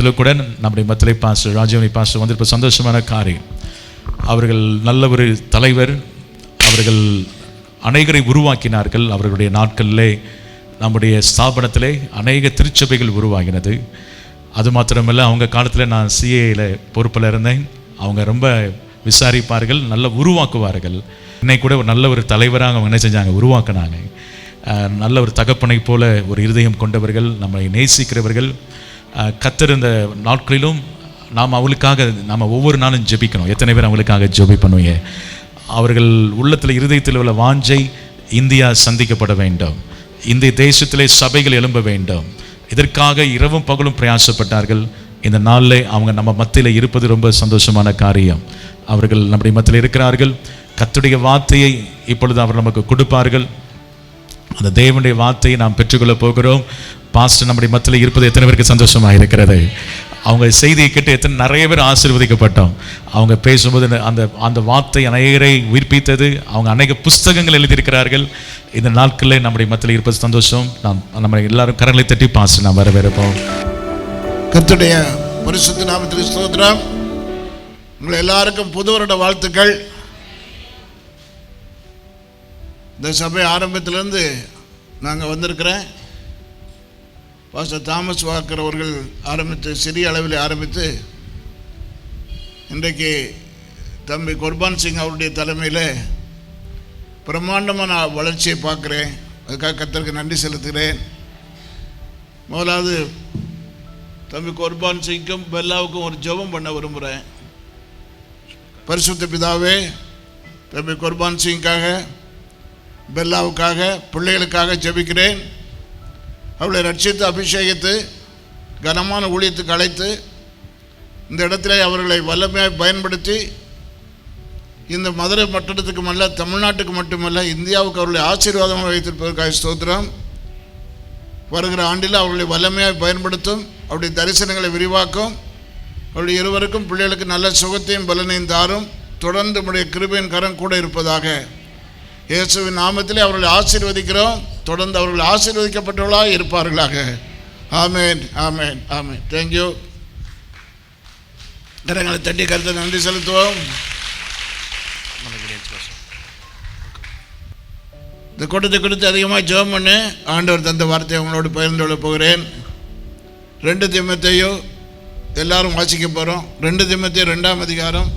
நேரத்தில் கூட நம்முடைய மத்திரை பாஸ்டர் ராஜீவனி பாஸ்டர் வந்திருப்ப சந்தோஷமான காரியம். அவர்கள் நல்ல ஒரு தலைவர் அவர்கள் அநேகரை உருவாக்கினார்கள். அவர்களுடைய நாட்களிலே நம்முடைய ஸ்தாபனத்திலே அநேக திருச்சபைகள் உருவாகினது. அது மாத்திரமில்லை அவங்க காலத்தில் நான் சிஏயில் பொறுப்பில் இருந்தேன். அவங்க ரொம்ப விசாரிப்பார்கள் நல்லா உருவாக்குவார்கள். என்னை கூட ஒரு நல்ல ஒரு தலைவராக அவங்க என்ன செஞ்சாங்க? உருவாக்குனாங்க. நல்ல ஒரு தகப்பனை போல ஒரு இருதயம் கொண்டவர்கள் நம்மை நேசிக்கிறவர்கள். அஹ் இந்த நாட்களிலும் நாம் அவளுக்காக நாம் ஒவ்வொரு நாளும் ஜெபிக்கணும். எத்தனை பேர் அவங்களுக்காக ஜெபி பண்ணுவீங்க? அவர்கள் உள்ளத்தில் இருதயத்தில் உள்ள வாஞ்சை இந்தியா சந்திக்கப்பட வேண்டும். இந்திய தேசத்திலே சபைகள் எழும்ப வேண்டும். இதற்காக இரவும் பகலும் பிரயாசப்பட்டார்கள். இந்த நாளில் அவங்க நம்ம மத்தியில் இருப்பது ரொம்ப சந்தோஷமான காரியம். அவர்கள் நம்முடைய மத்தியில் இருக்கிறார்கள். கத்துடைய வார்த்தையை இப்பொழுது அவர் நமக்கு கொடுப்பார்கள். அந்த தேவனுடைய வார்த்தையை நாம் பெற்றுக்கொள்ள போகிறோம். பாஸ்டர் நம்முடைய மத்தியில் இருப்பது எத்தனை பேருக்கு சந்தோஷமாக இருக்கிறது? அவங்க செய்தியை கேட்டு எத்தனை நிறைய பேர் ஆசீர்வதிக்கப்பட்டோம். அவங்க பேசும்போது அந்த- அந்த அந்த வார்த்தை அநேகரை உயிர்ப்பித்தது. அவங்க அநேக புஸ்தகங்கள் எழுதியிருக்கிறார்கள். இந்த நாட்களில் நம்முடைய மத்தியில் இருப்பது சந்தோஷம். நாம் நம்ம எல்லாரும் கரங்களை தட்டி பாஸ்டர் நாம் வரவேற்போம். கத்துடைய பரிசுத்த நாமத்துக்கு ஸ்தோத்திரம். உங்களை எல்லாருக்கும் புது வருட வாழ்த்துக்கள். இந்த சபை ஆரம்பத்திலேருந்து நாங்கள் வந்திருக்கிறேன். பாஸ்டர் தாமஸ் வாக்கர் அவர்கள் ஆரம்பித்து சிறிய அளவில் ஆரம்பித்து இன்றைக்கு தம்பி குர்பான் சிங் அவருடைய தலைமையில் பிரம்மாண்டமான வளர்ச்சியை பார்க்குறேன். அதுக்காக கத்தருக்கு நன்றி செலுத்துகிறேன். முதலாவது தம்பி குர்பான் சிங்க்கும் பெல்லாவுக்கும் ஒரு ஜெபம் பண்ண விரும்புகிறேன். பரிசுத்த பிதாவே தம்பி குர்பான் சிங்காக பெல்லாவுக்காக பிள்ளைகளுக்காக ஜெபிக்கிறேன். அவளை ரட்சித்து அபிஷேகித்து கனமான ஊழியத்துக்கு அழைத்து இந்த இடத்துல அவர்களை வல்லமையாக பயன்படுத்தி இந்த மதுரை மட்டத்துக்கு மல்ல தமிழ்நாட்டுக்கு மட்டுமல்ல இந்தியாவுக்கு அவர்களை ஆசீர்வாதமாக வைத்திருப்பதற்காக ஸ்தோத்திரம். வருகிற ஆண்டில் அவர்களை வல்லமையாக பயன்படுத்தும் அவருடைய தரிசனங்களை விரிவாக்கும் அவருடைய இருவருக்கும் பிள்ளைகளுக்கு நல்ல சுகத்தையும் பலனையும் தாரும் தொடர்ந்து நம்முடைய கிருபையின் கரம் கூட இருப்பதாக இயேசுவின் நாமத்திலே அவர்களை ஆசீர்வதிக்கிறோம். தொடர்ந்து அவர்கள் ஆசீர்வதிக்கப்பட்டவர்களாக இருப்பார்களாக. ஆமேன் ஆமேன் ஆமேன். தேங்க்யூ கரங்களை தட்டி கருத்தை நன்றி செலுத்துவோம். இந்த கூட்டத்தை குறித்து அதிகமாக ஜெபம் பண்ணு. ஆண்டவர் தந்த வார்த்தையை உங்களோடு பகிர்ந்து கொள்ள போகிறேன். ரெண்டு திம்மத்தையும் எல்லாரும் வாசிக்க போகிறோம் ரெண்டு திம்மத்தையும் ரெண்டாம் அதிகாரம்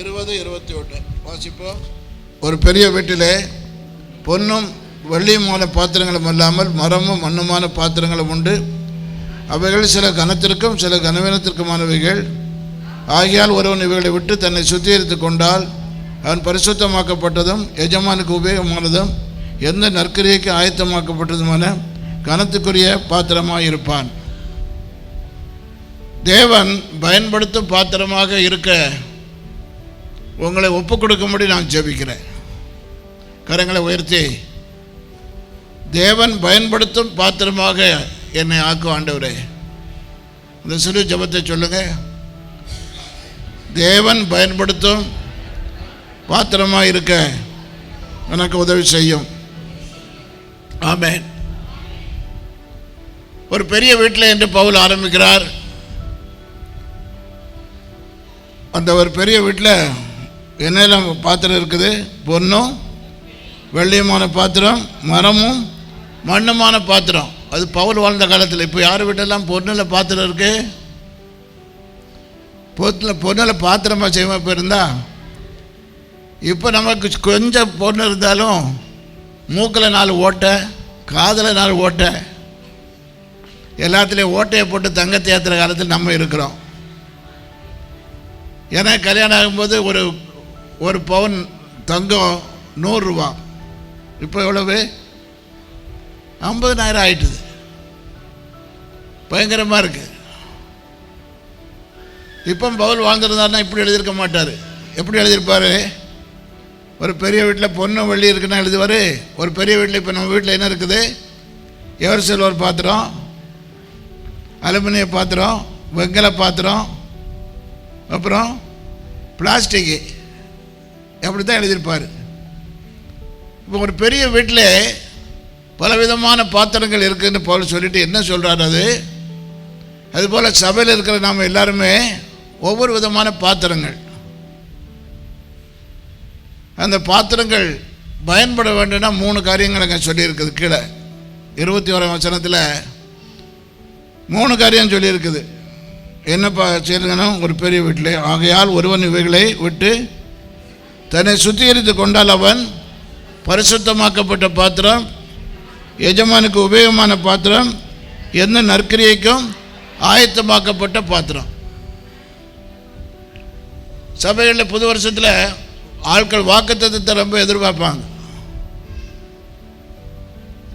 இருபது இருபத்தி ஒன்று. வாசிப்போம். ஒரு பெரிய வீட்டிலே பொன்னும் வெள்ளியுமான பாத்திரங்களும் அல்லாமல் மரமும் மண்ணுமான பாத்திரங்களும் உண்டு. அவைகள் சில கனத்திற்கும் சில கனவீனத்திற்குமானவைகள். ஆகியால் ஒருவன் இவைகளை விட்டு தன்னை சுத்திகரித்து கொண்டால் அவன் பரிசுத்தமாக்கப்பட்டதும் எஜமானுக்கு உபயோகமானதும் எந்த நற்கரியைக்கு ஆயத்தமாக்கப்பட்டதுமான கனத்துக்குரிய பாத்திரமாக இருப்பான் தேவன் பயன்படுத்தும் பாத்திரமாக இருக்க உங்களை ஒப்புக் கொடுக்கும்படி நான் ஜெபிக்கிறேன். கரங்களை உயர்த்தி தேவன் பயன்படுத்தும் பாத்திரமாக என்னை ஆக்கும் ஆண்டவரே. இந்த சிறு ஜெபத்தை சொல்லுங்க. தேவன் பயன்படுத்தும் பாத்திரமாக இருக்க எனக்கு உதவி செய்யும். ஆமென். ஒரு பெரிய வீட்டில் என்று பவுல் ஆரம்பிக்கிறார். அந்த ஒரு பெரிய வீட்டில் என்னெல்லாம் பாத்திரம் இருக்குது? பொண்ணும் வெள்ளியமான பாத்திரம் மரமும் மண்ணுமான பாத்திரம். அது பவுல் வாழ்ந்த காலத்தில். இப்போ யார் வீட்டெல்லாம் பொண்ணில் பாத்திரம் இருக்கு? பொண்ணில் பொண்ணில் பாத்திரமாக செய்வோம் இப்போ இருந்தா? இப்போ நமக்கு கொஞ்சம் பொண்ணு இருந்தாலும் மூக்கில் நாலு ஓட்டை காதில் நாலு ஓட்டை. எல்லாத்துலேயும் ஓட்டையை போட்டு தங்கத்தை ஏற்றுற காலத்தில் நம்ம இருக்கிறோம். ஏன்னா கல்யாணம் ஆகும்போது ஒரு ஒரு பவுன் தங்கம் நூறுரூவா இப்போ எவ்வளவு ஐம்பதுனாயிரம் ஆயிட்டுது. பயங்கரமாக இருக்கு. இப்போ பவுல் வாழ்ந்துருந்தாருன்னா இப்படி எழுதியிருக்க மாட்டார். எப்படி எழுதியிருப்பார்? ஒரு பெரிய வீட்டில் பொண்ணு வெள்ளி இருக்குன்னா எழுதுவார். ஒரு பெரிய வீட்டில் இப்போ நம்ம வீட்டில் என்ன இருக்குது? எவர் சில்வர் பாத்திரம் அலுமினிய பாத்திரம் வெங்கல பாத்திரம் அப்புறம் பிளாஸ்டிக்கு. அப்படி தான் எழுதியிருப்பார். இப்போ ஒரு பெரிய வீட்டில் பலவிதமான பாத்திரங்கள் இருக்குதுன்னு போல சொல்லிட்டு என்ன சொல்கிறார் அது? அதுபோல் சபையில் இருக்கிற நாம் எல்லாருமே ஒவ்வொரு விதமான பாத்திரங்கள். அந்த பாத்திரங்கள் பயன்பட வேண்டும்னா மூணு காரியங்கள் அங்கே சொல்லியிருக்குது கீழே. இருபத்தி ஓராம் வசனத்தில் மூணு காரியம் சொல்லியிருக்குது. என்னப்பா செய்யணும் ஒரு பெரிய வீட்டில் ஆகையால் ஒருவன் இவைகளை விட்டு தன்னை சுத்திகரித்து கொண்டால் அவன் பரிசுத்தமாக்கப்பட்ட பாத்திரம் எஜமானுக்கு உபயோகமான பாத்திரம் எந்த நற்கிரியைக்கும் ஆயத்தமாக்கப்பட்ட பாத்திரம். சபைகளில் புது வருஷத்தில் ஆட்கள் வாக்குத்தத்தை ரொம்ப எதிர்பார்ப்பாங்க.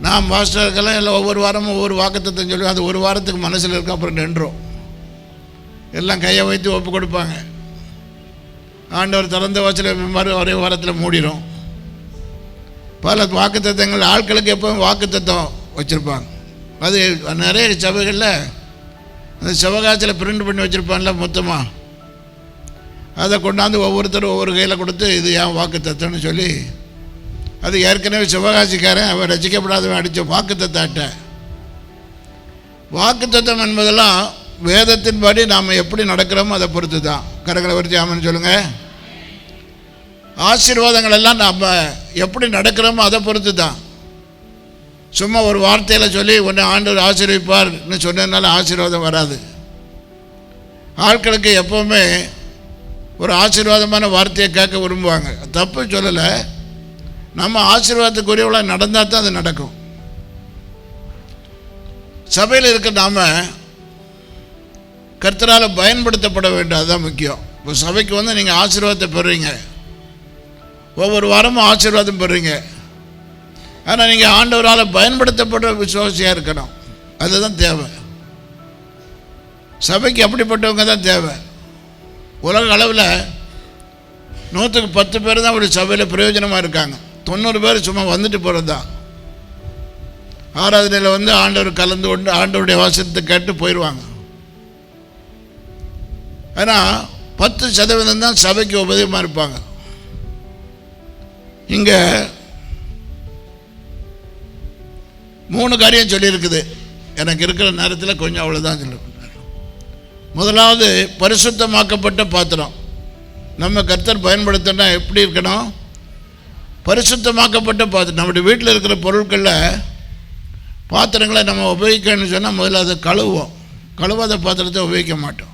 நாம் மாஸ்டருக்கெல்லாம் எல்லாம் ஒவ்வொரு வாரமும் ஒவ்வொரு வாக்குத்தத்தை சொல்லி அது ஒரு வாரத்துக்கு மனசில் இருக்க அப்புறம் நின்றோம் எல்லாம் கையை வைத்து ஒப்பு கொடுப்பாங்க. ஆண்டவர் திறந்த வச்சல மாதிரி ஒரே வாரத்தில் மூடிடும் பல வாக்குத்தத்தங்கள் ஆட்களுக்கு எப்பவும் வாக்குத்தத்தம் வச்சுருப்பாங்க. அது நிறைய சபைகளில் அந்த சிவகாசியில் பிரிண்ட் பண்ணி வச்சுருப்பான்ல மொத்தமாக அதை கொண்டாந்து ஒவ்வொருத்தரும் ஒவ்வொரு கையில் கொடுத்து இது ஏன் வாக்குத்தத்தம்னு சொல்லி அது ஏற்கனவே சிவகாசிக்காரன் அவன் ரசிக்கப்படாதவன் அடித்த வாக்குத்தத்த அட்டை வாக்குத்தத்தம் என்பதெல்லாம் வேதத்தின்படி நாம் எப்படி நடக்கிறோமோ அதை பொறுத்து தான் கரங்களை வரிச்சு ஆமன்னு சொல்லுங்கள் ஆசீர்வாதங்கள் எல்லாம் நம்ம எப்படி நடக்கிறோமோ அதை பொறுத்து தான் சும்மா ஒரு வார்த்தையில் சொல்லி ஒன்று ஆண்டவர் ஆசீர்விப்பார்னு சொன்னதுனால ஆசீர்வாதம் வராது. ஆட்களுக்கு எப்போவுமே ஒரு ஆசீர்வாதமான வார்த்தையை கேட்க விரும்புவாங்க. தப்பு சொல்லலை. நம்ம ஆசீர்வாதத்துக்குரியவளாக நடந்தால் தான் அது நடக்கும். சபையில் இருக்க நாம் கர்த்தரால் பயன்படுத்தப்பட வேண்டியது அதுதான் முக்கியம். இப்போ சபைக்கு வந்து நீங்கள் ஆசீர்வாதத்தை பெறுறீங்க. ஒவ்வொரு வாரமும் ஆசீர்வாதம் பெறுறீங்க. ஆனால் நீங்கள் ஆண்டவரால் பயன்படுத்தப்படுற விசுவாசியாக இருக்கணும். அதுதான் தேவை. சபைக்கு அப்படிப்பட்டவங்க தான் தேவை. உலக அளவில் நூற்றுக்கு பத்து பேர் தான் ஒரு சபையில் பிரயோஜனமாக இருக்காங்க. தொண்ணூறு பேர் சும்மா வந்துட்டு போகிறது தான் ஆராதனையில் வந்து ஆண்டவர் கலந்து கொண்டு ஆண்டவருடைய வாசனத்தை கேட்டு போயிடுவாங்க ஆனால் பத்து சதவீதம் தான் சபைக்கு உபதயமாக இருப்பாங்க. இங்கே மூணு காரியம் சொல்லியிருக்குது. எனக்கு இருக்கிற நேரத்தில் கொஞ்சம் அவ்வளோதான் சொல்ல முதலாவது பரிசுத்தமாக்கப்பட்ட பாத்திரம். நம்ம கர்த்தர் பயன்படுத்தினா எப்படி இருக்கணும்? பரிசுத்தமாக்கப்பட்ட பாத்திரம். நம்முடைய வீட்டில் இருக்கிற பொருட்களில் பாத்திரங்களை நம்ம உபயோகிக்கணும்னு சொன்னால் முதல்ல அதை கழுவோம் கழுவாத பாத்திரத்தை உபயோகிக்க மாட்டோம்.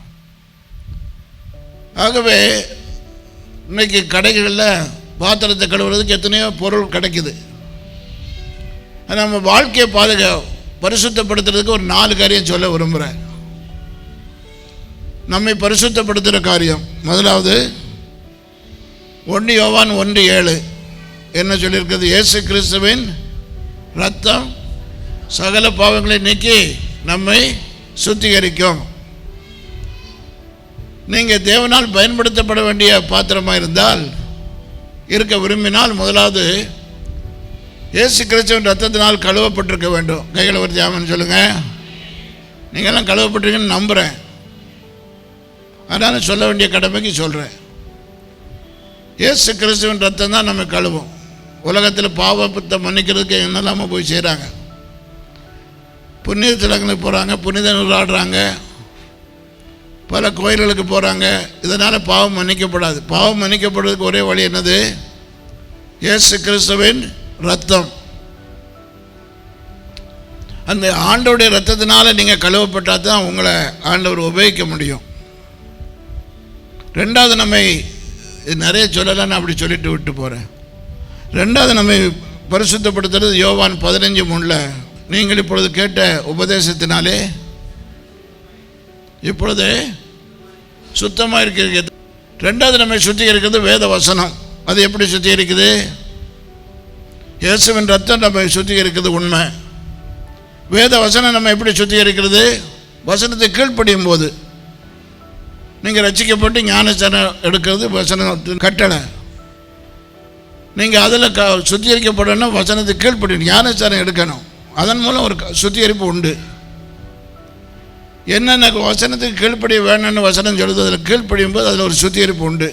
ஆகவே இன்னைக்கு கடைகளில் பாத்திரத்தை கழுவுறதுக்கு எத்தனையோ பொருள் கிடைக்குது. நம்ம வாழ்க்கையை பாதுகா பரிசுத்தப்படுத்துறதுக்கு ஒரு நாலு காரியம் சொல்ல விரும்புகிறேன் நம்மை பரிசுத்தப்படுத்துகிற காரியம் முதலாவது ஒன்று யோவான் ஒன்று ஏழு என்ன சொல்லியிருக்கிறது? இயேசு கிறிஸ்துவின் ரத்தம் சகல பாவங்களை நீக்கி நம்மை சுத்திகரிக்கும். நீங்கள் தேவனால் பயன்படுத்தப்பட வேண்டிய பாத்திரமாக இருந்தால் இருக்க விரும்பினால் முதலாவது இயேசு கிறிஸ்துவின் ரத்தத்தினால் கழுவப்பட்டிருக்க வேண்டும். கைகளை ஒரு ஜாமன் சொல்லுங்கள் நீங்கள்லாம் கழுவப்பட்டிருக்கீங்கன்னு நம்புகிறேன் அதனால் சொல்ல வேண்டிய கடமைக்கு சொல்கிறேன் இயேசு கிறிஸ்துவின் ரத்தம் தான் நம்ம கழுவும். உலகத்தில் பாவத்தை மன்னிக்கிறதுக்கு என்னெல்லாமோ போய் செய்கிறாங்க புண்ணிய திலங்களுக்கு போகிறாங்க புனித நீராடுறாங்க பல கோயில்களுக்கு போகிறாங்க இதனால் பாவம் மன்னிக்கப்படாது. பாவம் மன்னிக்கப்படுறதுக்கு ஒரே வழி என்னது? இயேசு கிறிஸ்துவின் ரத்தம். அந்த ஆண்டவுடைய ரத்தத்தினால நீங்கள் கழுவப்பட்டால் தான் உங்களை ஆண்டவர் உபயோகிக்க முடியும். ரெண்டாவது நம்மை இது நிறைய சொல்லலான்னு அப்படி சொல்லிட்டு விட்டு போகிறேன் ரெண்டாவது நம்மை பரிசுத்தப்படுத்துறது யோவான் பதினஞ்சு மூணில். நீங்கள் இப்பொழுது கேட்ட உபதேசத்தினாலே இப்பொழுது சுத்தமாக இருக்கிறது. ரெண்டாவது நம்மை சுத்திகரிக்கிறது வேத வசனம். அது எப்படி சுத்திகரிக்குது இயேசுவின் ரத்தம் நம்மை சுத்திகரிக்கிறது உண்மை. வேத வசனம் நம்ம எப்படி சுத்திகரிக்கிறது வசனத்தை கீழ்ப்படியும் போது நீங்கள் ரசிக்கப்பட்டு ஞானஸ்தானம் எடுக்கிறது வசனத்தின் கட்டளை. நீங்கள் அதில் க சுத்திகரிக்கப்படணும் வசனத்தை கீழ்ப்படி ஞானஸ்தானம் எடுக்கணும். அதன் மூலம் ஒரு க- சுத்திகரிப்பு உண்டு. என்னென்ன வசனத்துக்கு கீழ்ப்படிய வேணும்னு வசனம் சொல்லுது அதில் கீழ்ப்படியும் போது அதில் ஒரு சுத்திகரிப்பு உண்டு.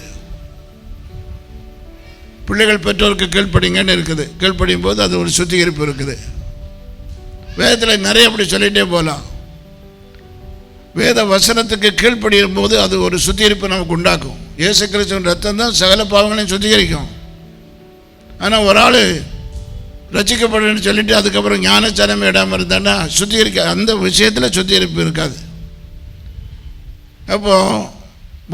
பிள்ளைகள் பெற்றோருக்கு கீழ்ப்படிங்கன்னு இருக்குது. கீழ்ப்படியும் போது அது ஒரு சுத்திகரிப்பு இருக்குது. வேதத்தில் நிறைய அப்படி சொல்லிகிட்டே போகலாம் வேத வசனத்துக்கு கீழ்ப்படியும் போது அது ஒரு சுத்திகரிப்பு நமக்கு உண்டாக்கும். இயேசு கிறிஸ்துவின் ரத்தம் தான் சகல பாவங்களையும் சுத்திகரிக்கும். ஆனால் ஒரு ஆள் ரசிக்கப்படணும்னு சொல்லிட்டு அதுக்கப்புறம் ஞானச்சாரம் இடாமல் இருந்தான்னா சுத்திகரிக்க அந்த விஷயத்தில் சுத்திகரிப்பு இருக்காது. அப்போ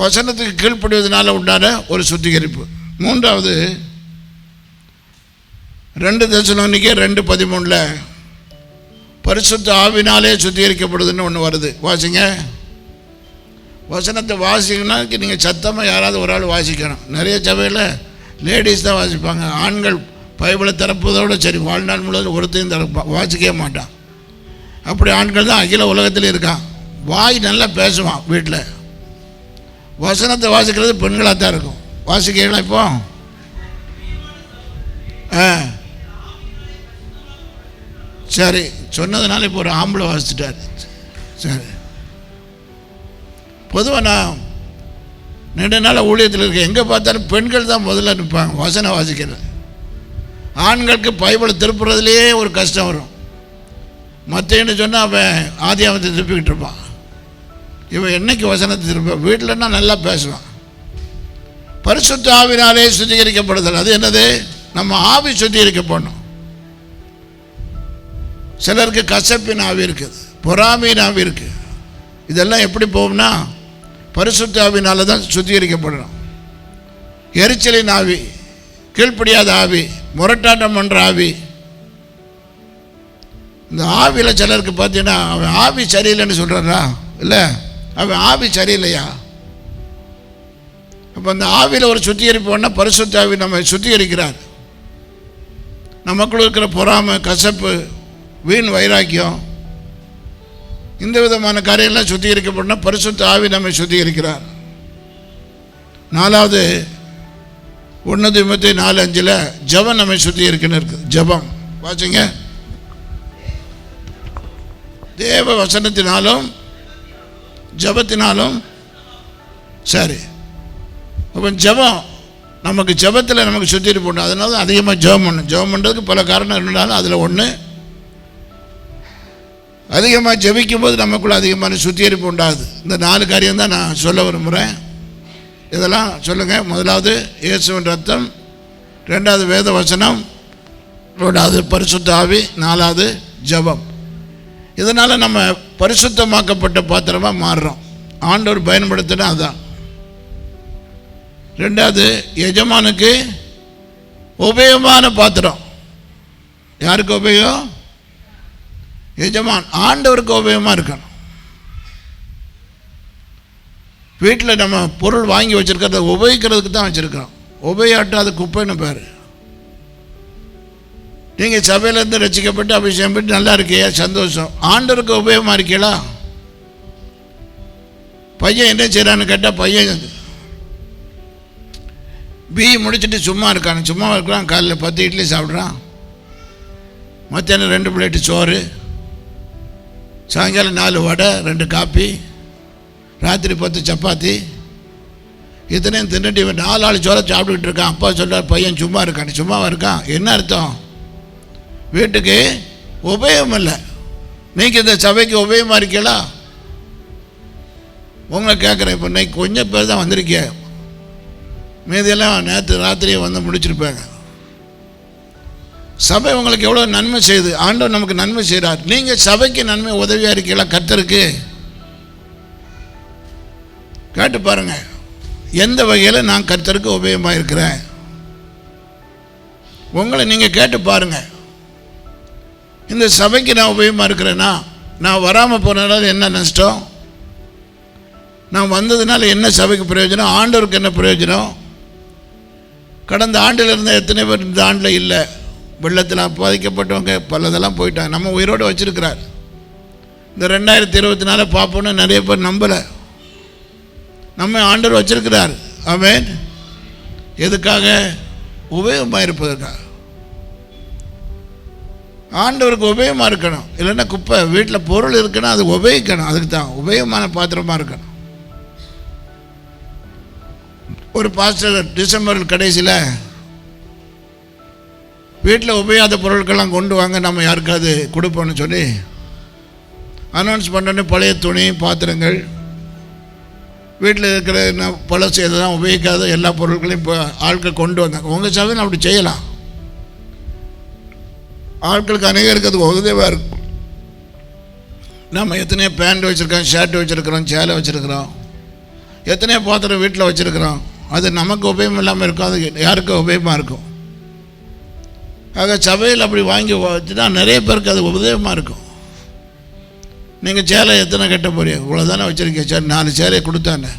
வசனத்துக்கு கீழ்ப்படுவதனால உண்டான ஒரு சுத்திகரிப்பு. மூன்றாவது ரெண்டு தசனோனிக்கே ரெண்டு பதிமூணில் பரிசுத்த ஆவினாலே சுத்திகரிக்கப்படுதுன்னு ஒன்று வருது. வாசிங்க. வசனத்தை வாசிக்கணும்னா நீங்கள் சத்தமாக யாராவது ஒரு ஆள் வாசிக்கணும். நிறைய சபையில் லேடிஸ் தான் வாசிப்பாங்க. ஆண்கள் பைபிளை திறப்பதோடு சரி வாழ்நாள் முழுவதும் ஒருத்தையும் திறப்பா வாசிக்கவே மாட்டான். அப்படி ஆண்கள் தான் அகில உலகத்தில் இருக்கான். வாய் நல்லா பேசுவான் வீட்டில் வசனத்தை வாசிக்கிறது பெண்களாக தான் இருக்கும். வாசிக்கிறீங்களா இப்போ? ஆ. சரி சொன்னதுனால இப்போ ஒரு ஆம்பளை வாசிச்சிட்டார். சரி. பொதுவாக நான் நீண்ட நாள் ஊழியத்தில் இருக்க எங்கே பார்த்தாலும் பெண்கள் தான் முதல்ல நிற்பாங்க வசனம் வாசிக்கிறது. ஆண்களுக்கு பைபிளை திருப்புறதுலேயே ஒரு கஷ்டம் வரும். மற்றன்னு சொன்னால் அவன் ஆதியாமத்தை திருப்பிக்கிட்டு இருப்பான். இவன் என்னைக்கு வசனத்தை திருப்பான் வீட்டிலன்னா நல்லா பேசுவான். பரிசுத்த ஆவினாலே சுத்திகரிக்கப்படுதல். அது என்னது? நம்ம ஆவி சுத்திகரிக்கப்படணும். சிலருக்கு கசப்பின் ஆவி இருக்குது பொறாமையின் ஆவி இருக்குது இதெல்லாம் எப்படி போகும்னா பரிசுத்த ஆவினால தான் சுத்திகரிக்கப்படணும். எரிச்சலின் ஆவி கீழ்ப்படியாத ஆவி முரட்டாட்டம் பண்ணுற ஆவி. இந்த ஆவியில் சிலருக்கு பார்த்தீங்கன்னா அவன் ஆவி சரியில்லைன்னு சொல்கிறாரா இல்லை? அவன் ஆவி சரியில்லையா? அப்போ அந்த ஆவியில் ஒரு சுத்திகரிப்பு பரிசுத்த ஆவி நம்ம சுத்திகரிக்கிறார். நமக்குள்ள இருக்கிற பொறாமை கசப்பு வீண் வைராக்கியம் இந்த விதமான காரியெல்லாம் சுத்திகரிக்கப்படனா பரிசுத்த ஆவி நம்மை சுத்திகரிக்கிறார். நாலாவது ஒன்று திமுத்தி நாலு அஞ்சில் ஜபம் நம்மை சுத்திகரிக்கணும் இருக்குது ஜபம். வாசிங்க. தேவ வசனத்தினாலும் ஜபத்தினாலும் சரி. அப்போ ஜபம் நமக்கு ஜபத்தில் நமக்கு சுத்திட்டு போடணும் அதனால தான் அதிகமாக ஜபம் பண்ணணும். ஜபம் பண்ணுறதுக்கு பல காரணம் இருந்தாலும் அதில் ஒன்று அதிகமாக ஜபிக்கும் போது நமக்குள்ள அதிகமான சுத்திகரிப்பு உண்டாகுது. இந்த நாலு காரியம் தான் நான் சொல்ல விரும்புகிறேன் இதெல்லாம் சொல்லுங்கள் முதலாவது இயேசுவின் ரத்தம் ரெண்டாவது வேத வசனம் மூணாவது பரிசுத்தாவி நாலாவது ஜபம். இதனால் நம்ம பரிசுத்தமாக்கப்பட்ட பாத்திரமாக மாறுறோம். ஆண்டவர் பயன்படுத்தினா அதான். ரெண்டாவது எஜமானுக்கு உபயோகமான பாத்திரம். யாருக்கு உபயோகம்? எஜமான் ஆண்டவருக்கு உபயோகமாக இருக்கணும். வீட்டில் நம்ம பொருள் வாங்கி வச்சுருக்கிறத உபயோகிக்கிறதுக்கு தான் வச்சுருக்கிறோம். உபயாட்டம் அது குப்பைன்னு பேர். நீங்கள் சபையிலேருந்து ரசிக்கப்பட்டு அபிஷேகம் பெற்று நல்லா இருக்கியா? சந்தோஷம். ஆண்டவருக்கு உபயோகமாக இருக்கீங்களா பையன் என்ன செய்கிறான்னு கேட்டால் பையன் பிஇ முடிச்சுட்டு சும்மா இருக்கான். சும்மா இருக்கிறான் காலையில் பத்து இட்லி சாப்பிட்றான். மத்தியானம் ரெண்டு பிளேட்டு சோறு. சாயங்காலம் நாலு வடை ரெண்டு காப்பி. ராத்திரி பத்து சப்பாத்தி. இத்தனையும் தின்னுட்டு இவன் நாலு ஆள் சோறை சாப்பிட்டுக்கிட்டு இருக்கான். அப்பா சொல்கிறார் பையன் சும்மா இருக்கான். சும்மாவாக இருக்கான். என்ன அர்த்தம்? வீட்டுக்கு உபயோகம் இல்லை நீங்கள் இந்த சபைக்கு உபயமாக இருக்கீங்களா? உங்களை கேட்குறேன் இப்போ இன்னைக்கு கொஞ்சம் பேர் தான் வந்திருக்கே மீதியெல்லாம் நேற்று ராத்திரியே வந்து முடிச்சிருப்பாங்க. சபை உங்களுக்கு எவ்வளோ நன்மை செய்யுது? ஆண்டவர் நமக்கு நன்மை செய்கிறார் நீங்கள் சபைக்கு நன்மை உதவியாக இருக்கீங்களா? கத்தருக்கு கேட்டு பாருங்க. எந்த வகையில் நான் கர்த்தருக்கு உபயோகமாக இருக்கிறேன்? உங்களை நீங்கள் கேட்டு பாருங்கள் இந்த சபைக்கு நான் உபயோகமாக இருக்கிறேன்னா நான் வராமல் போனதுனால என்ன நஷ்டம்? நான் வந்ததுனால என்ன சபைக்கு பிரயோஜனம்? ஆண்டவருக்கு என்ன பிரயோஜனம்? கடந்த ஆண்டில் இருந்த எத்தனை பேர் இந்த ஆண்டில் இல்லை? வெள்ளத்தில் பாதிக்கப்பட்டவங்க பலதெல்லாம் போயிட்டாங்க. நம்ம உயிரோடு வச்சுருக்கிறார். இந்த ரெண்டாயிரத்தி இருபத்தி நாலு பார்ப்போன்னு நிறைய பேர் நம்பலை. நம்ம ஆண்டவர் வச்சுருக்கிறார். அவன் எதுக்காக? உபயோகமாக இருப்பதற்காக. ஆண்டவருக்கு உபயோகமாக இருக்கணும். இல்லைன்னா குப்பை வீட்டில் பொருள் இருக்குன்னா அது உபயோகிக்கணும். அதுக்கு தான் உபயோகமான பாத்திரமாக இருக்கணும். ஒரு பாஸ்டர் டிசம்பர் கடைசியில் வீட்டில் உபயோகாத பொருட்கள்லாம் கொண்டு வாங்க நம்ம யாருக்காவது கொடுப்போம்னு சொல்லி அனௌன்ஸ் பண்ணோடனே பழைய துணி பாத்திரங்கள் வீட்டில் இருக்கிற என்ன பழசு எதெல்லாம் உபயோகிக்காத எல்லா பொருட்களையும் இப்போ ஆட்கள் கொண்டு வந்தாங்க. உங்கள் சபையில் அப்படி செய்யலாம். ஆட்களுக்கு அநேகருக்கு அது உதவியாக இருக்கும். நம்ம எத்தனையோ பேண்ட் வச்சுருக்கோம் ஷர்ட் வச்சுருக்குறோம் சேலை வச்சுருக்குறோம். எத்தனையோ பாத்திரம் வீட்டில் வச்சுருக்குறோம். அது நமக்கு உபயோகம் இல்லாமல் இருக்கும் அது யாருக்கும் உபயோகமாக இருக்கும்? ஆக சபையில் அப்படி வாங்கி வச்சுன்னா நிறைய பேருக்கு அது உபயோகமாக இருக்கும். நீங்கள் சேலை எத்தனை கட்ட போறீங்க? இவ்வளோ தானே வச்சுருக்கீங்க சரி நாலு சேலையை கொடுத்தானே.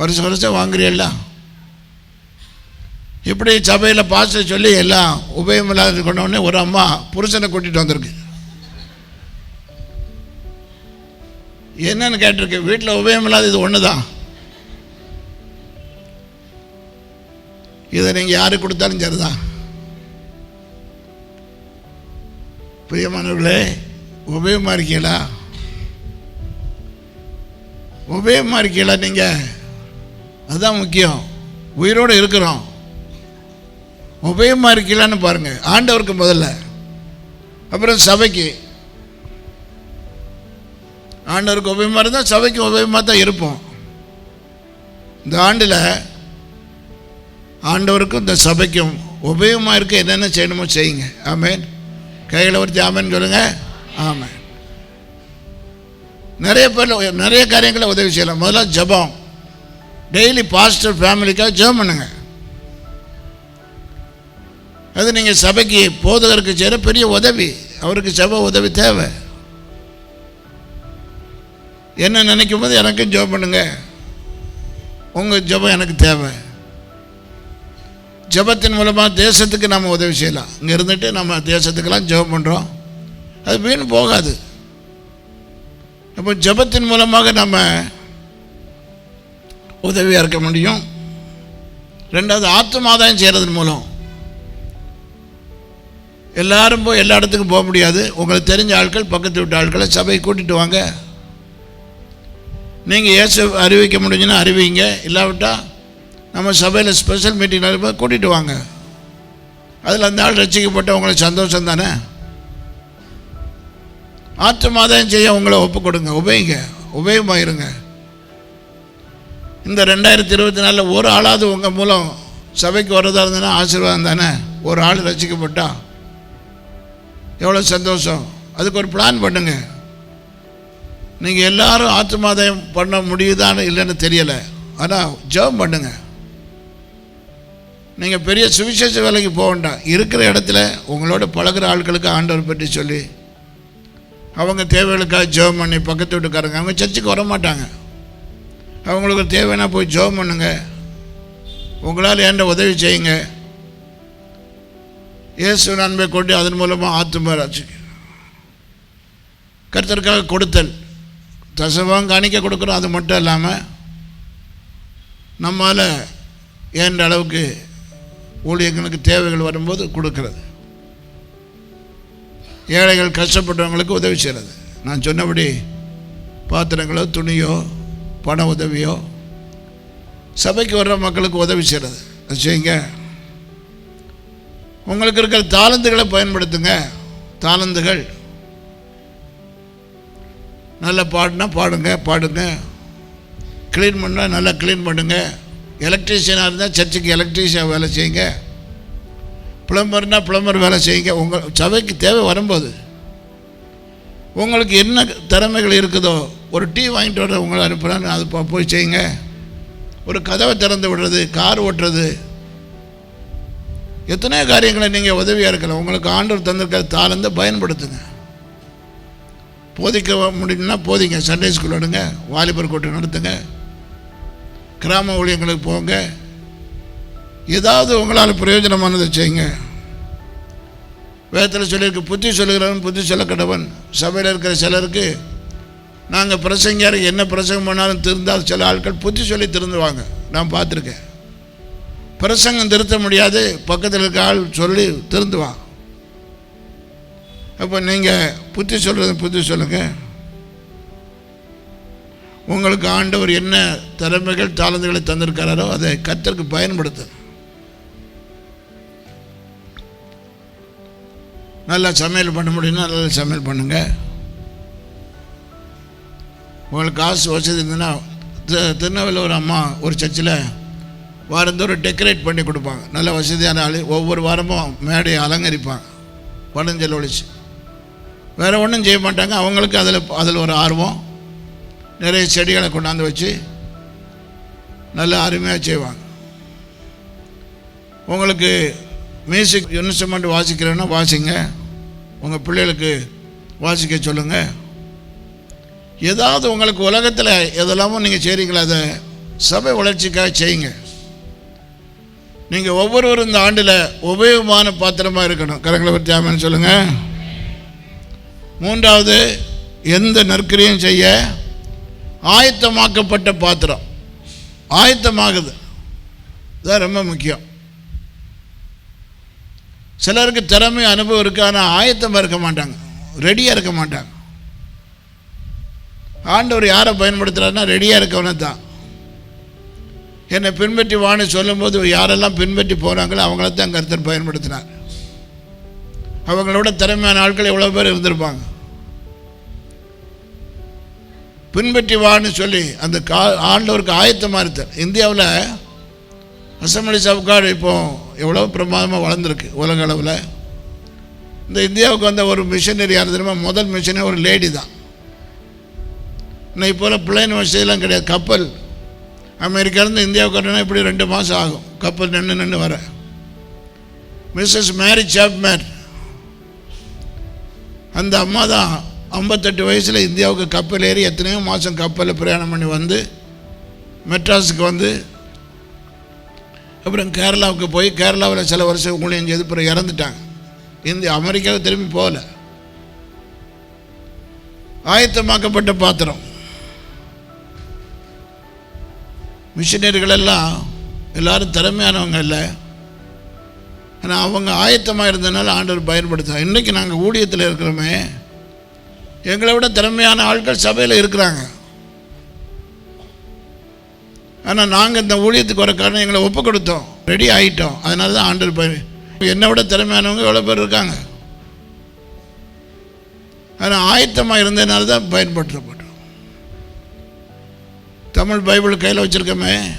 வருஷம் வருஷம் வாங்குறீங்களா? இப்படி சபையில் பாச சொல்லி எல்லாம் உபயம் இல்லாத கொண்டவுடனே ஒரு அம்மா புருஷனை கூட்டிகிட்டு வந்திருக்கு. என்னன்னு கேட்டிருக்கு? வீட்டில் உபயம் இல்லாத இது ஒன்று தான் இதை நீங்கள் யாருக்கு கொடுத்தாலும் சரிதான். பிரியமானவர்களே உபயோகமாக இருக்கீங்களா? உபயோகமாக இருக்கீங்களா நீங்கள் அதுதான் முக்கியம். உயிரோடு இருக்கிறோம். உபயமாக இருக்கலான்னு பாருங்கள் ஆண்டவருக்கு முதல்ல. அப்புறம் சபைக்கு. ஆண்டவருக்கு உபயமாக இருந்தால் சபைக்கு உபயோகமாக தான் இருப்போம். இந்த ஆண்டில் ஆண்டவருக்கும் இந்த சபைக்கும் உபயோகமாக இருக்க என்னென்ன செய்யணுமோ செய்யுங்க. ஆமேன். கையில் ஒருத்தி ஆமேன்னு சொல்லுங்கள் ஆமாம் நிறைய பேர் நிறைய காரியங்களை உதவி செய்யலாம். முதல்ல ஜெபம். டெய்லி பாஸ்டர் ஃபேமிலிக்காக ஜெபம் பண்ணுங்க. அது நீங்கள் சபைக்கு போதகருக்கு செய்கிற பெரிய உதவி. அவருக்கு சபை உதவி தேவை. என்ன நினைக்கும் போது எனக்கும் ஜெபம் பண்ணுங்க. உங்கள் ஜபம் எனக்கு தேவை. ஜெபத்தின் மூலமாக தேசத்துக்கு நம்ம உதவி செய்யலாம். இங்கே இருந்துட்டு நம்ம தேசத்துக்கெல்லாம் ஜெபம் பண்ணுறோம் அது வீண் போகாது. அப்போ ஜெபத்தின் மூலமாக நம்ம உதவியாக இருக்க முடியும். ரெண்டாவது ஆத்மாதாயம் செய்கிறதன் மூலம். எல்லாரும் போய் எல்லா இடத்துக்கும் போக முடியாது. உங்களுக்கு தெரிஞ்ச ஆட்கள் பக்கத்து விட்ட ஆட்களை சபையை கூட்டிகிட்டு வாங்க. நீங்கள் ஏசு அறிவிக்க முடிஞ்சுன்னா அறிவிங்க. இல்லாவிட்டால் நம்ம சபையில் ஸ்பெஷல் மீட்டிங் நடக்கும்போது கூட்டிகிட்டு வாங்க. அதில் அந்த ஆள் ரசிக்கப்பட்ட உங்களுக்கு சந்தோஷம் தானே? ஆத்மாதான் செய்ய உங்களை ஒப்பு கொடுங்க. உபயோங்க உபயோகமாக இருங்க இந்த ரெண்டாயிரத்தி இருபத்தி நாலில் ஒரு ஆளாவது உங்கள் மூலம் சபைக்கு வர்றதா இருந்ததுன்னா ஆசீர்வாதம் தானே? ஒரு ஆள் ரசிக்கப்பட்டால் எவ்வளோ சந்தோஷம். அதுக்கு ஒரு பிளான் பண்ணுங்க. நீங்கள் எல்லாரும் ஆத்மாதயம் பண்ண முடியுதான்னு இல்லைன்னு தெரியலை. ஆனால் ஜெபம் பண்ணுங்க. நீங்கள் பெரிய சுவிசேஷ வேலைக்கு போக வேண்டாம். இருக்கிற இடத்துல உங்களோட பழகுற ஆட்களுக்கு ஆண்டவர் பற்றி சொல்லி அவங்க தேவைகளுக்காக ஜெபம் பண்ணி பக்கத்து வீட்டுக்காரங்க அவங்க சர்ச்சுக்கு வர மாட்டாங்க. அவங்களுக்கு தேவைன்னா போய் ஜெபம் பண்ணுங்க. உங்களால் ஏண்ட உதவி செய்யுங்க. இயேசு நன்மை கொண்டு அதன் மூலமாக ஆத்துமா ரசிக்க கருத்தருக்காக கொடுத்தல். தசவம் காணிக்க கொடுக்குறோம். அது மட்டும் இல்லாமல் நம்மால் ஏன்ற அளவுக்கு ஊழியர்களுக்கு தேவைகள் வரும்போது கொடுக்கிறது. ஏழைகள் கஷ்டப்பட்டவங்களுக்கு உதவி செய்கிறது. நான் சொன்னபடி பாத்திரங்களோ துணியோ பண உதவியோ சபைக்கு வர்ற மக்களுக்கு உதவி செய்கிறது. வச்சுங்க உங்களுக்கு இருக்கிற தாளந்துகளை பயன்படுத்துங்க. தாளந்துகள். நல்லா பாடினா பாடுங்க பாடுங்க. க்ளீன் பண்ணால் நல்லா க்ளீன் பண்ணுங்க. எலக்ட்ரீஷியனாக இருந்தால் சர்ச்சுக்கு எலக்ட்ரீஷியன் வேலை செய்யுங்க. பிளம்பர்னால் பிளம்பர் வேலை செய்யுங்க. உங்கள் சபைக்கு தேவை வரும்போது. உங்களுக்கு என்ன திறமைகள் இருக்குதோ ஒரு டீ வாங்கிட்டு வர உங்களை அனுப்புகிறான்னு அது போய் செய்யுங்க. ஒரு கதவை திறந்து விடுறது கார் ஓட்டுறது எத்தனையோ காரியங்களை நீங்கள் உதவியாக இருக்கலாம். உங்களுக்கு ஆண்டவர் தந்திருக்கிற தாளந்து பயன்படுத்துங்க. போதிக்க முடியும்னா போதிங்க. சண்டே ஸ்கூல் விடுங்க. வாலிபர் கூட்டம் நடத்துங்க. கிராம ஊழியங்களுக்கு போங்க. ஏதாவது உங்களால் பிரயோஜனமானதை செய்யுங்க. வேதத்தில் சொல்லியிருக்கு புத்தி சொல்லுகிறவன் புத்தி சொல்ல கடவன் சபையில் இருக்கிற சிலருக்கு நாங்கள் பிரசங்கியார் என்ன பிரசங்கம் பண்ணாலும் திருந்தால் சில ஆட்கள் புத்தி சொல்லி திருந்துவாங்க. நான் பார்த்துருக்கேன். பிரசங்கம் திருத்த முடியாது. பக்கத்தில் இருக்க ஆள் சொல்லி திருந்துவான். அப்போ நீங்கள் புத்தி சொல்கிறது புத்தி சொல்லுங்கள் உங்களுக்கு ஆண்டவர் என்ன திறமைகள் தாளந்துகளை தந்திருக்கிறாரோ அதை கத்தருக்கு பயன்படுத்து. நல்லா சமையல் பண்ண முடியும்னா நல்லா சமையல் பண்ணுங்க. உங்களுக்கு காசு வசதி இருந்ததுன்னா திருநெல்வேலியில் ஒரு அம்மா ஒரு சர்ச்சில் வாரந்தோறும் டெக்கரேட் பண்ணி கொடுப்பாங்க. நல்ல வசதியான ஆள். ஒவ்வொரு வாரமும் மேடையை அலங்கரிப்பாங்க. வடஞ்சல் ஒழிச்சு வேறு ஒன்றும் செய்ய மாட்டாங்க. அவங்களுக்கு அதில் அதில் ஒரு ஆர்வம். நிறைய செடிகளை கொண்டாந்து வச்சு நல்ல அருமையாக செய்வாங்க. உங்களுக்கு மியூசிக் இன்ஸ்ட்ருமெண்ட் வாசிக்கிறேன்னா வாசிங்க. உங்கள் பிள்ளைகளுக்கு வாசிக்க சொல்லுங்கள் ஏதாவது உங்களுக்கு உலகத்தில் எதெல்லாமோ நீங்கள் செய்கிறீங்களா அதை சபை வளர்ச்சிக்காக செய்யுங்க. நீங்கள் ஒவ்வொருவரும் இந்த ஆண்டில் உபயோகமான பாத்திரமாக இருக்கணும். கரங்களை பற்றி ஆமேன்னு சொல்லுங்கள் மூன்றாவது எந்த நற்கிரியும் செய்ய ஆயத்தமாக்கப்பட்ட பாத்திரம். ஆயத்தமாகுது. இதுதான் ரொம்ப முக்கியம். சிலருக்கு திறமை அனுபவம் இருக்குது ஆனால் ஆயத்தமாக இருக்க மாட்டாங்க. ரெடியாக இருக்க மாட்டாங்க. ஆண்டவர் யாரை பயன்படுத்துகிறாருன்னா ரெடியாக இருக்கவனை தான். என்னை பின்பற்றி வான்னு சொல்லும்போது யாரெல்லாம் பின்பற்றி போகிறாங்களோ அவங்கள தான் கருத்தர் பயன்படுத்தினார். அவங்களோட திறமையான ஆட்கள் எவ்வளோ பேர் இருந்திருப்பாங்க? பின்பற்றி வான்னு சொல்லி அந்த கா ஆண்டவருக்கு ஆயத்தமாக இருந்தார் இந்தியாவில் அசம்பிளி சவுக்காடு இப்போ எவ்வளோ பிரமாதமாக வளர்ந்துருக்கு உலக அளவில். இந்த இந்தியாவுக்கு வந்த ஒரு மிஷினரி யார் தெரியுமா? முதல் மிஷினரி ஒரு லேடி தான். இன்னைக்கு போல் பிளைன் வசதியெல்லாம் கிடையாது. கப்பல் அமெரிக்காலேருந்து இந்தியாவுக்கு வரணும்னா இப்படி ரெண்டு மாதம் ஆகும். கப்பல் நின்று நின்று வர. மிஸ்ஸஸ் மேரி சாப்மேன் அந்த அம்மா தான் ஐம்பத்தெட்டு வயசில் இந்தியாவுக்கு கப்பல் ஏறி எத்தனையோ மாதம் கப்பலில் பிரயாணம் பண்ணி வந்து மெட்ராஸுக்கு வந்து அப்புறம் கேரளாவுக்கு போய் கேரளாவில் சில வருஷம் ஊழியம் செய்து பிறகு இறந்துட்டாங்க. இந்தியா அமெரிக்காவுக்கு திரும்பி போகல. ஆயத்தமாக்கப்பட்ட பாத்திரம். மிஷினரிகள் எல்லாம் எல்லாரும் திறமையானவங்க இல்லை. ஆனால் அவங்க ஆயத்தமாக இருந்ததுனால ஆண்டவர் பயன்படுத்த இன்றைக்கி நாங்கள் ஊழியத்தில் இருக்கிறோமே எங்களை விட திறமையான ஆட்கள் சபையில் இருக்கிறாங்க. ஆனால் நாங்கள் இந்த ஊழியத்துக்கு வர காரணம் எங்களை ஒப்பு கொடுத்தோம். ரெடி ஆகிட்டோம் அதனால தான் ஆண்டவர் பயன் என்னை விட திறமையானவங்க எவ்வளோ பேர் இருக்காங்க. ஆனால் ஆயத்தமாக இருந்ததுனால தான் பயன்படுத்தப்பட்டோம். தமிழ் பைபிள் கையில் வச்சுருக்கோமே.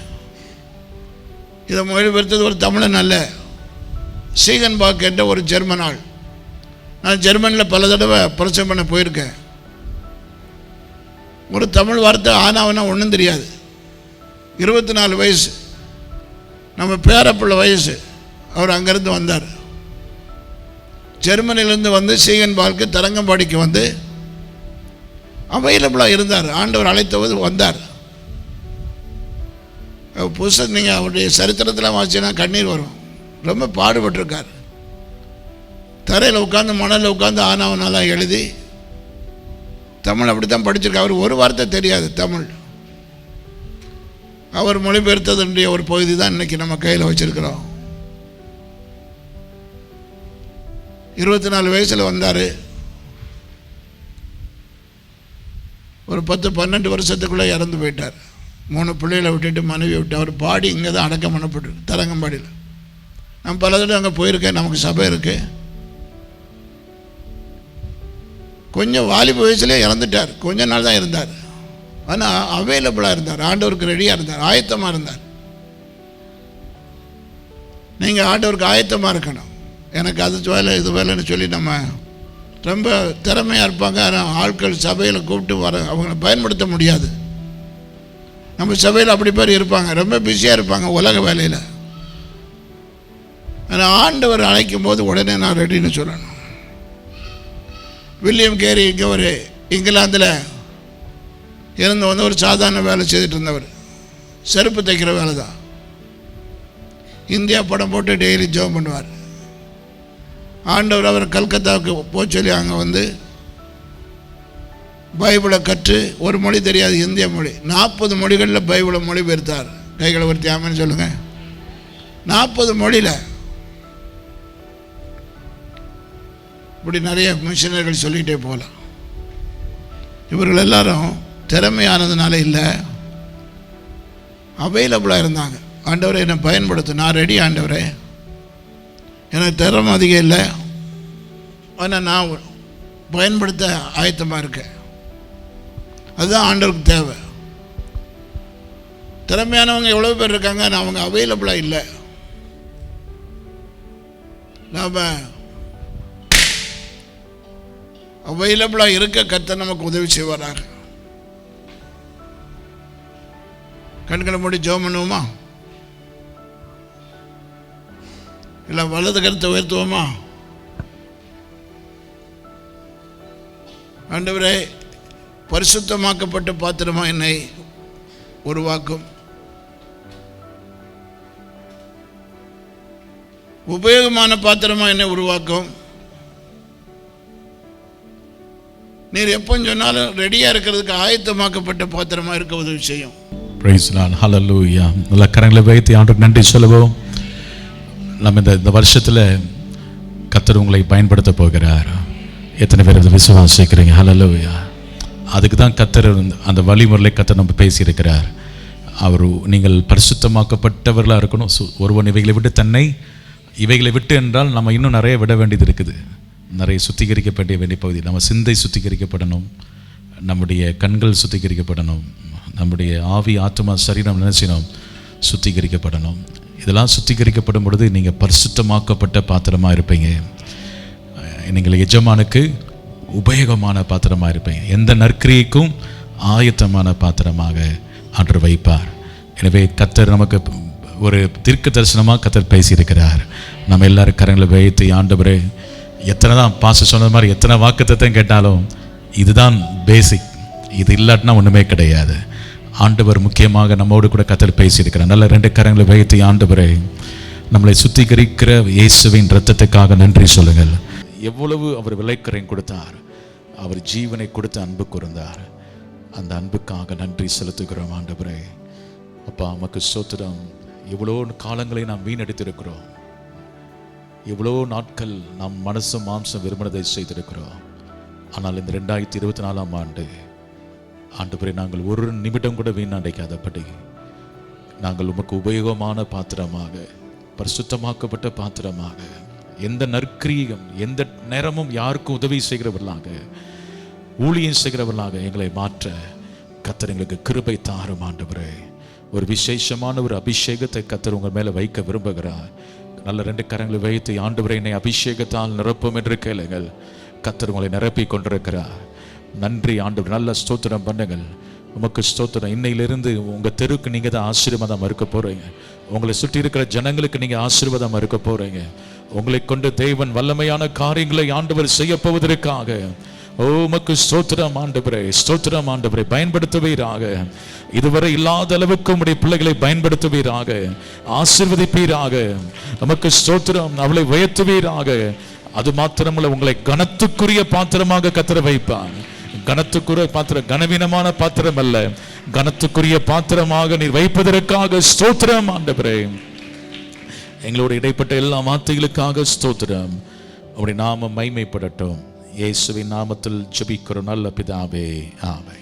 இதை மொழிபெயர்த்தது ஒரு தமிழன் அல்ல. சீகன் பாக் என்ற ஒரு ஜெர்மன் ஆள். நான் ஜெர்மனில் பல தடவை பிரச்சனை பண்ண போயிருக்கேன். ஒரு தமிழ் வார்த்தை ஆனாவனா ஒன்றும் தெரியாது. இருபத்தி நாலு வயசு. நம்ம பேரப்பிள்ளை வயசு. அவர் அங்கேருந்து வந்தார். ஜெர்மனிலேருந்து வந்து சீகன் பார்க்கு தரங்கம்பாடிக்கு வந்து அவைலபிளாக இருந்தார். ஆண்டவர் அழைத்தபோது வந்தார். புதுசாக நீங்கள் அவருடைய சரித்திரத்தில் வாசிச்சுன்னா கண்ணீர் வரும். ரொம்ப பாடுபட்டிருக்கார். தரையில் உட்காந்து மணலில் உட்காந்து ஆனாவனாலாம் எழுதி தமிழ் அப்படி தான் படிச்சிருக்கார். அவர் ஒரு வார்த்தை தெரியாது தமிழ். அவர் மொழிபெயர்த்ததுடைய ஒரு பகுதி தான் இன்றைக்கி நம்ம கையில் வச்சுருக்கிறோம். இருபத்தி நாலு வயசில் வந்தார். ஒரு பத்து பன்னெண்டு வருஷத்துக்குள்ளே இறந்து போயிட்டார். மூணு பிள்ளைகளை விட்டுட்டு மனைவி விட்டு அவர் பாடி இங்கே தான் அடக்கம் பண்ணப்பட்டு தரங்கம்பாடியில். நான் பல தடவை அங்கே போயிருக்கேன் நமக்கு சபை இருக்குது கொஞ்சம் வாலிப வயசுலேயே இறந்துட்டார். கொஞ்ச நாள் தான் இருந்தார். ஆனால் அவைலபிளாக இருந்தார். ஆண்டவருக்கு ரெடியாக இருந்தார். ஆயத்தமாக இருந்தார். நீங்கள் ஆண்டவருக்கு ஆயத்தமாக இருக்கணும். எனக்கு அது வேலை இது வேலைன்னு சொல்லி நம்ம ரொம்ப திறமையாக இருப்பாங்க. ஆனால் ஆட்கள் சபையில் கூப்பிட்டு வர அவங்கள பயன்படுத்த முடியாது. நம்ம சபையில் அப்படி பேர் இருப்பாங்க. ரொம்ப பிஸியாக இருப்பாங்க உலக வேலையில். ஆனால் ஆண்டவர் அழைக்கும் போது உடனே நான் ரெடின்னு சொல்லணும். வில்லியம் கேரி இங்கே ஒரு இங்கிலாந்தில் இருந்து வந்து ஒரு சாதாரண வேலை செய்துட்டு இருந்தவர். செருப்பு தைக்கிற வேலை தான் இந்தியா படம் போட்டு டெய்லி ஜோம் பண்ணுவார். ஆண்டவர் அவர் கல்கத்தாவுக்கு போக சொல்லி அங்கே வந்து பைபிளை கற்று ஒரு மொழி தெரியாது இந்திய மொழி. நாற்பது மொழிகளில் பைபிளை மொழிபெயர்த்தார். கைகளை ஒருத்தி ஆமன்னு சொல்லுங்கள் நாற்பது மொழியில் இப்படி நிறைய மிஷினர்கள் சொல்லிகிட்டே போகலாம். இவர்கள் எல்லாரும் திறமையானதுனால இல்லை அவைலபிளாக இருந்தாங்க. ஆண்டவரை என்னை பயன்படுத்தும் நான் ரெடி ஆண்டவரே. எனக்கு திறமை அதிகம் இல்லை. ஆனால் நான் பயன்படுத்த ஆயத்தமாக இருக்கேன். அதுதான் ஆண்டவருக்கு தேவை. திறமையானவங்க எவ்வளோ பேர் இருக்காங்க நான் அவங்க அவைலபிளாக இல்லை. நாம் அவைலபிளாக இருக்க கத்த நமக்கு உதவி செய்வாராக. கண்களை மூடி ஜோம் பண்ணுவோமா? இல்லை வலது கருத்தை உயர்த்துவோமா? ஆண்டவரே பரிசுத்தமாக்கப்பட்ட பாத்திரமா என்னை உருவாக்கும். உபயோகமான பாத்திரமா என்னை உருவாக்கும். நீர் எப்போ சொன்னாலும் ரெடியாக இருக்கிறதுக்கு ஆயத்தமாக்கப்பட்ட பாத்திரமாக இருக்க உதவி செய்யும். பிரைஸ் லார்ட் ஹalleluya நல்ல கரங்களை வைத்து ஆண்டுக்கு நன்றி சொல்லுவோம். நம்ம இந்த இந்த வருஷத்தில் கத்தர் உங்களை பயன்படுத்த போகிறார். எத்தனை பேர் அதை விசுவாசிக்கிறீங்க? ஹலலூயா அதுக்கு தான் கத்தர் அந்த- அந்த வழிமுறையில் கத்தர் நம்ம பேசியிருக்கிறார். அவர் நீங்கள் பரிசுத்தமாக்கப்பட்டவர்களாக இருக்கணும். சு- ஒருவன் இவைகளை விட்டு தன்னை இவைகளை விட்டு என்றால் நம்ம இன்னும் நிறைய விட வேண்டியது இருக்குது. நிறைய சுத்திகரிக்கப்பட வேண்டிய பகுதி. நம்ம சிந்தை சுத்திகரிக்கப்படணும். நம்முடைய கண்கள் சுத்திகரிக்கப்படணும். நம்முடைய ஆவி ஆத்மா சரீரம் நினைச்சினோம் சுத்திகரிக்கப்படணும். இதெல்லாம் சுத்திகரிக்கப்படும் பொழுது நீங்கள் பரிசுத்தமாக்கப்பட்ட பாத்திரமாக இருப்பீங்க. நீங்கள் எஜமானுக்கு உபயோகமான பாத்திரமாக இருப்பேன். எந்த நற்கிரியைக்கும் ஆயத்தமான பாத்திரமாக ஆண்டு வைப்பார். எனவே கத்தர் நமக்கு ஒரு தீர்க்க தரிசனமாக கத்தர் பேசியிருக்கிறார். நம்ம எல்லாரும் கரங்களை வைத்து ஆண்டவரே எத்தனை தான் பாச சொன்னது மாதிரி எத்தனை வாக்குத்தத்தையும் கேட்டாலும் இதுதான் பேசிக் இது இல்லாட்டினா ஒன்றுமே கிடையாது. ஆண்டவர் முக்கியமாக நம்மோடு கூட கத்தர் பேசியிருக்கிறார். நல்ல ரெண்டு கரங்களை வைத்து ஆண்டவரே நம்மளை சுத்திகரிக்கிற இயேசுவின் ரத்தத்துக்காக நன்றி சொல்லுங்கள். எவ்வளவு அவர் விலைக்கரையும் கொடுத்தார். அவர் ஜீவனை கொடுத்து அன்பு கூர்ந்தார். அந்த அன்புக்காக நன்றி செலுத்துகிறோம் ஆண்டவரே. அப்பா நமக்கு சோத்திரம் எவ்வளோ காலங்களை நாம் வீணடித்திருக்கிறோம். எவ்வளோ நாட்கள் நாம் மனசு மாம்சம் விரும்பினதை செய்திருக்கிறோம். ஆனால் இந்த ரெண்டாயிரத்தி இருபத்தி நாலாம் ஆண்டு ஆண்டவரே நாங்கள் ஒரு நிமிடம் கூட வீணடைக்காதபடி நாங்கள் உமக்கு உபயோகமான பாத்திரமாக பரிசுத்தமாக்கப்பட்ட பாத்திரமாக எந்த நற்கிரியம் எந்த நேரமும் யாருக்கும் உதவி செய்கிறவர்களாக ஊழியம் செய்கிறவர்களாக எங்களை மாற்ற கத்தர் எங்களுக்கு கிருபை தாரும் ஆண்டவரே. ஒரு விசேஷமான ஒரு அபிஷேகத்தை கத்தர் உங்கள் மேலே வைக்க விரும்புகிறார். நல்ல ரெண்டு கரங்களை வைத்து ஆண்டவரை என்னை அபிஷேகத்தால் நிரப்பும் என்று கேளுங்கள். கத்தர் உங்களை நிரப்பி கொண்டிருக்கிறார். நன்றி ஆண்டவர் நல்ல ஸ்தோத்திரம் பண்ணுங்கள். உமக்கு ஸ்தோத்திரம். இன்னையிலிருந்து உங்கள் தெருவுக்கு நீங்கள் தான் ஆசீர்வாதம் இருக்க போகிறீங்க உங்களை சுற்றி இருக்கிற ஜனங்களுக்கு நீங்கள் ஆசீர்வாதம் இருக்க போகிறீங்க உங்களை கொண்டு தேவன் வல்லமையான காரியங்களை ஆண்டவர் செய்ய போவதற்காக. ஓ உமக்கு ஸ்தோத்திரம் ஆண்டவரே ஸ்தோத்திரம் ஆண்டவரை பயன்படுத்துவீராக. இதுவரை இல்லாத அளவுக்கு உடைய பிள்ளைகளை பயன்படுத்துவீராக. ஆசீர்வதிப்பீராக. நமக்கு ஸ்தோத்திரம் அவளை உயர்த்துவீராக. அது மாத்திரமல்ல உங்களை கனத்துக்குரிய பாத்திரமாக கத்திர வைப்பான் கனத்துக்குரிய பாத்திரம் கனவீனமான பாத்திரம் அல்ல கனத்துக்குரிய பாத்திரமாக நீர் வைப்பதற்காக ஸ்தோத்திரம் ஆண்டவரே. எங்களோட இடைப்பட்ட எல்லா வார்த்தைகளுக்காக ஸ்தோத்திரம். அப்படி நாம மைமைப்படட்டும். இயேசுவின் நாமத்தில் ஜபிக்கிறோம். நல்ல பிதாவே. ஆமை